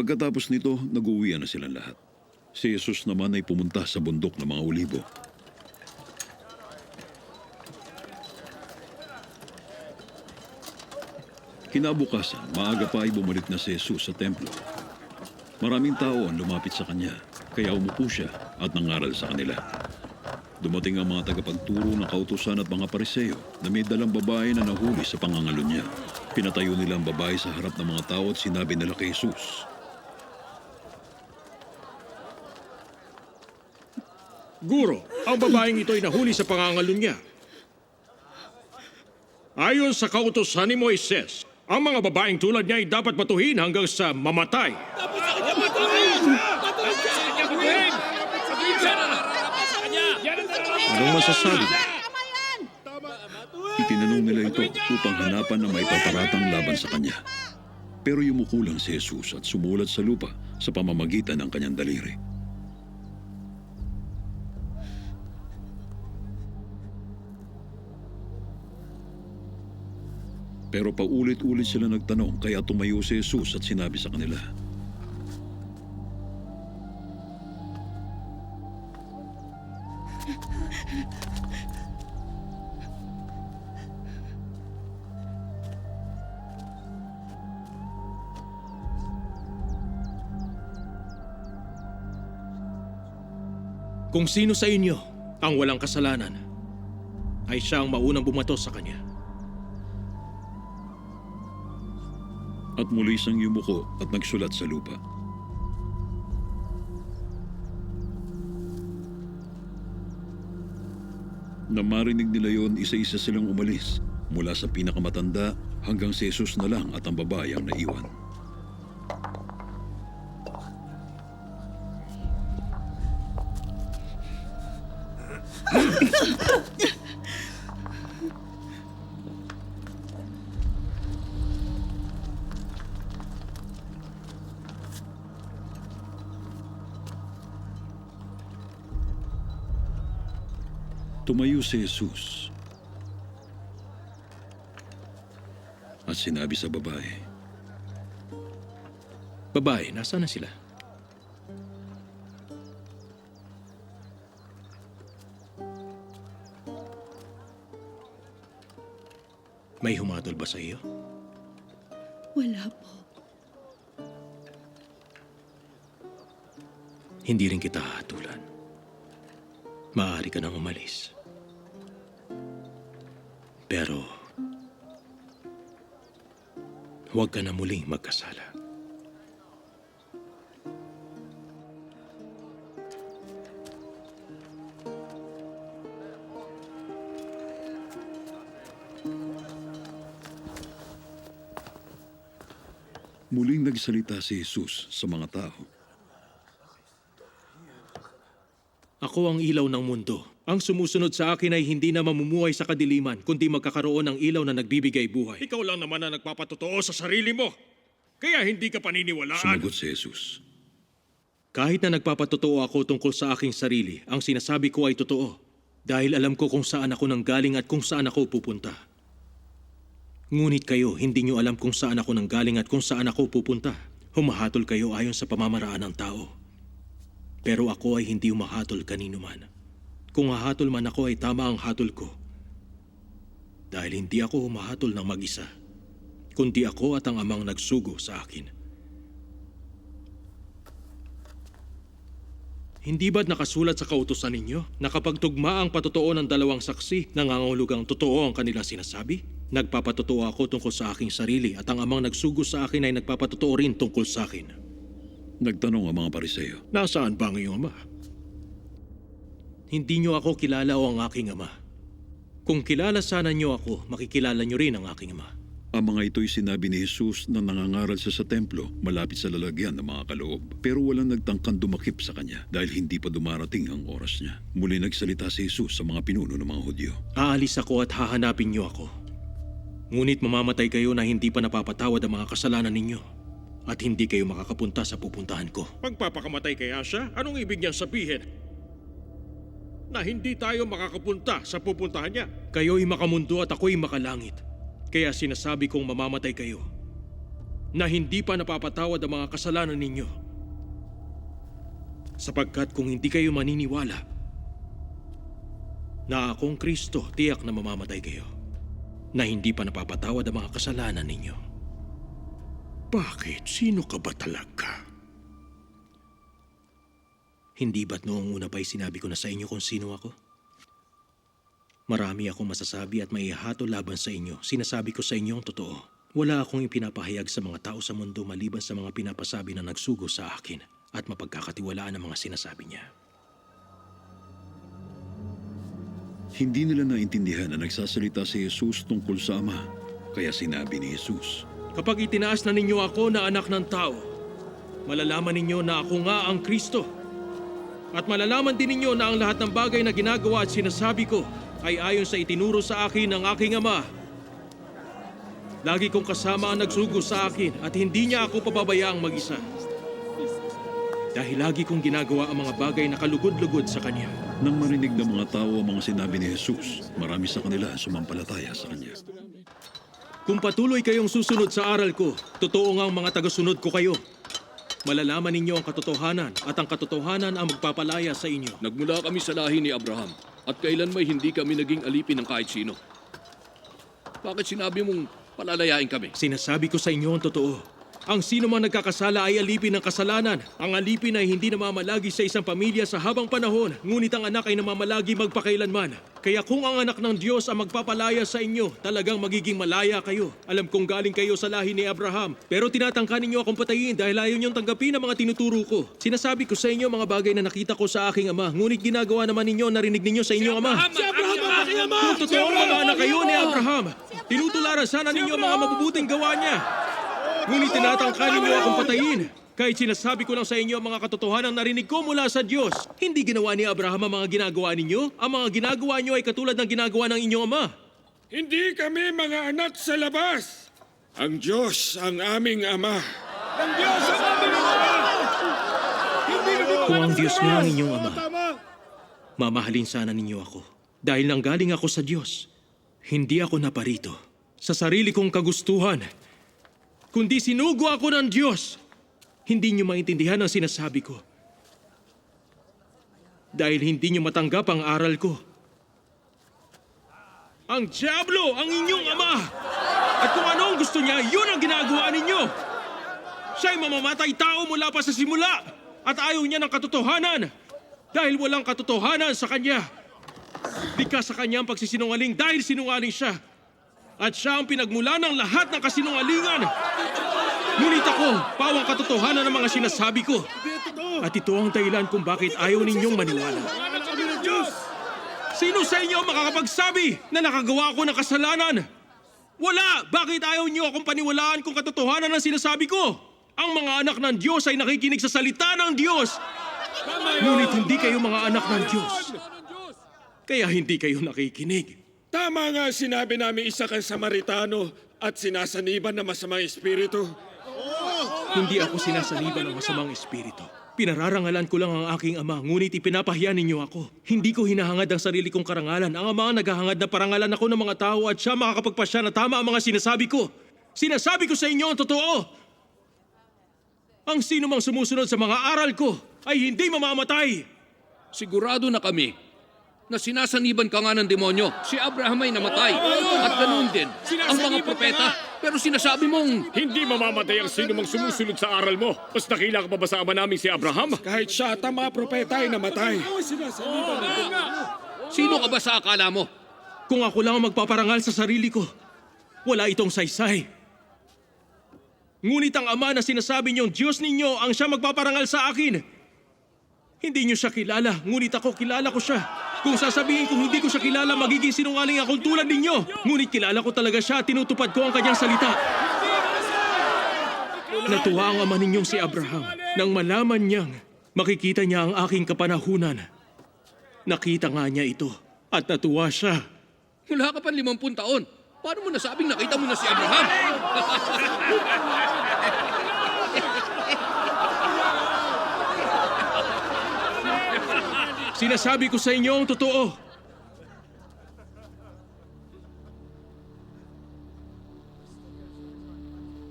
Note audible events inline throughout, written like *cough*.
Pagkatapos nito, nag-uwian na silang lahat. Si Jesus naman ay pumunta sa bundok ng mga olibo. Kinabukasan, maaga pa ay bumalik na si Jesus sa templo. Maraming tao ang lumapit sa kanya, kaya umupo siya at nangaral sa kanila. Dumating ang mga tagapagturo ng kautusan at mga pariseo na may dalang babae na nahuli sa pangangalo niya. Pinatayo nila ang babae sa harap ng mga tao at sinabi nila kay Jesus, Guro, ang babaeng ito ay nahuli sa pangangalo niya. Ayon sa kautosan ni Moises, ang mga babaeng tulad niya ay dapat patuhin hanggang sa mamatay. Anong masasabi? Itinanong nila ito upang hanapan na may paparatang laban sa kanya. Pero yumuko lang si Jesus at sumulat sa lupa sa pamamagitan ng kanyang daliri. Pero paulit-ulit sila nagtanong kaya tumayo si Jesus at sinabi sa kanila, Kung sino sa inyo ang walang kasalanan, ay siya ang maunang bumato sa kanya. At muli siyang yumuko at nagsulat sa lupa. Na marinig nila yon, isa-isa silang umalis mula sa pinakamatanda hanggang si Jesus na lang at ang babae ang naiwan. Tumayo si Jesus at sinabi sa babae, Babae, nasaan na sila? May humatol ba sa iyo? Wala po. Hindi rin kita hatulan. Maaari ka nang umalis. Pero, huwag ka na muling magkasala. muling nagsalita si Jesus sa mga tao. Ako ang ilaw ng mundo. Ang sumusunod sa akin ay hindi na mamumuhay sa kadiliman, kundi magkakaroon ng ilaw na nagbibigay buhay. Ikaw lang naman na nagpapatotoo sa sarili mo. Kaya hindi ka paniniwalaan. Sumagot si Jesus. Kahit na nagpapatotoo ako tungkol sa aking sarili, ang sinasabi ko ay totoo. Dahil alam ko kung saan ako nanggaling at kung saan ako pupunta. Ngunit kayo, hindi nyo alam kung saan ako nanggaling at kung saan ako pupunta. Humahatol kayo ayon sa pamamaraan ng tao. Pero ako ay hindi humahatol kanino man. Kung hahatol man ako ay tama ang hatol ko. Dahil hindi ako humahatol ng mag-isa, kundi ako at ang amang nagsugo sa akin. Hindi ba't nakasulat sa kautusan ninyo na kapag tugma ang patotoo ng dalawang saksi, nangangahulugang totoo ang kanilang sinasabi? Nagpapatotoo ako tungkol sa aking sarili at ang amang nagsugo sa akin ay nagpapatotoo rin tungkol sa akin. Nagtanong ang mga pariseo. Nasaan ba ang iyong ama? Hindi niyo ako kilala o ang aking ama. Kung kilala sana niyo ako, makikilala niyo rin ang aking ama. Ang mga ito'y sinabi ni Jesus na nangangaral siya sa templo malapit sa lalagyan ng mga kaloob. Pero walang nagtangkang dumakip sa kanya dahil hindi pa dumarating ang oras niya. Muli nagsalita si Jesus sa mga pinuno ng mga Hudyo. Aalis ako at hahanapin niyo ako. Ngunit mamamatay kayo na hindi pa napapatawad ang mga kasalanan ninyo. At hindi kayo makakapunta sa pupuntahan ko. Magpapakamatay kaya siya? Anong ibig niyang sabihin? Na hindi tayo makakapunta sa pupuntahan niya. Kayo'y makamundo at ako'y makalangit. Kaya sinasabi kong mamamatay kayo. na hindi pa napapatawad ang mga kasalanan ninyo. Sapagkat kung hindi kayo maniniwala na akong Kristo, tiyak na mamamatay kayo na hindi pa napapatawad ang mga kasalanan ninyo. Bakit? Sino ka ba talaga? Hindi ba't noong una pa'y sinabi ko na sa inyo kung sino ako? Marami akong masasabi at maihato laban sa inyo. Sinasabi ko sa inyo ang totoo. Wala akong ipinapahayag sa mga tao sa mundo maliban sa mga pinapasabi na nagsugo sa akin at mapagkakatiwalaan ang mga sinasabi niya. Hindi nila naintindihan na nagsasalita si Jesus tungkol sa Ama. Kaya sinabi ni Jesus, Kapag itinaas na ninyo ako na anak ng tao, malalaman ninyo na ako nga ang Kristo. At malalaman din ninyo na ang lahat ng bagay na ginagawa at sinasabi ko ay ayon sa itinuro sa akin ng aking Ama. Lagi kong kasama ang nagsugo sa akin at hindi niya ako pababayaang mag-isa. Dahil lagi kong ginagawa ang mga bagay na kalugod-lugod sa Kanya. Nang marinig ng mga tao ang mga sinabi ni Jesus, marami sa kanila sumampalataya sa Kanya. Kung patuloy kayong susunod sa aral ko, totoo nga ang mga tagasunod ko kayo. Malalaman ninyo ang katotohanan at ang katotohanan ang magpapalaya sa inyo. Nagmula kami sa lahi ni Abraham at kailan may hindi kami naging alipin ng kahit sino. Bakit sinabi mong palalayain kami? Sinasabi ko sa inyo ang totoo. Ang sino man nagkakasala ay alipin ng kasalanan. Ang alipin ay hindi namamalagi sa isang pamilya sa habang panahon, ngunit ang anak ay namamalagi magpakailanman. Kaya kung ang anak ng Diyos ang magpapalaya sa inyo, talagang magiging malaya kayo. Alam kong galing kayo sa lahi ni Abraham, pero tinatangka ninyo akong patayin dahil ayaw niyong tanggapin ang mga tinuturo ko. Sinasabi ko sa inyo mga bagay na nakita ko sa aking ama, ngunit ginagawa naman ninyo narinig ninyo sa inyong ama. Si Abraham ang aking ama! Kung totoong mga anak kayo ni Abraham, tinutularan sana ninyo mga mabubuting gawa niya. Ngunit tinatangka ninyo akong patayin. Kahit sinasabi ko lang sa inyo ang mga katotohanan narinig ko mula sa Diyos. Hindi ginawa ni Abraham ang mga ginagawa ninyo. Ang mga ginagawa niyo ay katulad ng ginagawa ng inyong ama. Hindi kami mga anak sa labas. Ang Diyos ang aming Ama. Ang Diyos ang aming Ama! Hindi kami mga Kung ang Diyos sa nga ang inyong ama, mamahalin sana ninyo ako. Dahil nanggaling ako sa Diyos, hindi ako naparito sa sarili kong kagustuhan, kundi sinugo ako ng Diyos. Hindi niyo maintindihan ang sinasabi ko. Dahil hindi niyo matanggap ang aral ko. Ang Diablo ang inyong ama! At kung ano ang gusto niya, yun ang ginagawa ninyo! Siya'y mamamatay tao mula pa sa simula at ayaw niya ng katotohanan dahil walang katotohanan sa kanya. Likas sa kanya ang pagsisinungaling dahil sinungaling siya. At siya ang pinagmula ng lahat ng kasinungalingan. Ngunit ako, pawang katotohanan ng mga sinasabi ko. At ito ang dahilan kung bakit ayaw ninyong maniwala. Sino sa inyo makakapagsabi na nakagawa ako ng kasalanan? Wala! Bakit ayaw niyo akong paniwalaan kung katotohanan ang sinasabi ko? Ang mga anak ng Diyos ay nakikinig sa salita ng Diyos. Ngunit hindi kayo mga anak ng Diyos. Kaya hindi kayo nakikinig. Tama nga sinabi namin isa kang Samaritano at sinasaniban ng masamang espiritu. Hindi ako sinasaliban ng masamang espiritu. Pinararangalan ko lang ang aking ama, ngunit ipinapahiya ninyo ako. Hindi ko hinahangad ang sarili kong karangalan. Ang ama ang naghahangad na parangalan ako ng mga tao at siya makakapagpasya na tama ang mga sinasabi ko. Sinasabi ko sa inyo ang totoo. Ang sino mang sumusunod sa mga aral ko ay hindi mamamatay. Sigurado na kami na sinasaniban ka nga ng demonyo. Si Abraham ay namatay. At ganoon din ang mga propeta. Pero sinasabi mong Hindi mamamatay ang sino mang sumusunod sa aral mo. Mas nakila ka pa ba sa ama namin si Abraham? Kahit siya at ang mga propeta ay namatay. sino ka ba sa akala mo? Kung ako lang ang magpaparangal sa sarili ko, wala itong saysay. Ngunit ang ama na sinasabi niyong Diyos ninyo ang siya magpaparangal sa akin. Hindi niyo siya kilala, ngunit ako kilala ko siya. Kung sasabihin kong hindi ko siya kilala, magiging sinungaling akong tulad ninyo. Ngunit kilala ko talaga siya tinutupad ko ang kanyang salita. Natuwa ang ama ninyong si Abraham nang malaman niyang makikita niya ang aking kapanahunan. Nakita nga niya ito at natuwa siya. Wala ka pa limampung taon. Paano mo nasabing nakita mo na si Abraham? *laughs* Sinasabi ko sa inyo ang totoo.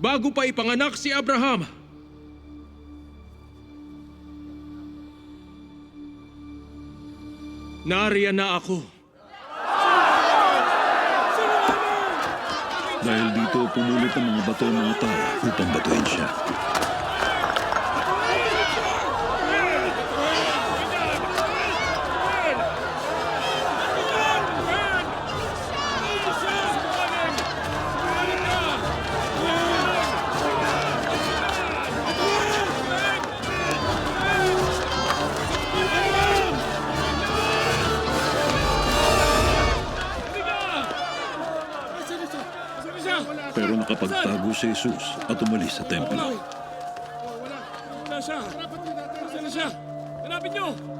bago pa ipanganak si Abraham. Nariyan na ako. Dahil dito pumulit ang mga bato ng mga tao upang batuhin siya. Nakapagtago si Jesus at umalis sa templo. Wala siya. Wala siya. Hanapin niyo.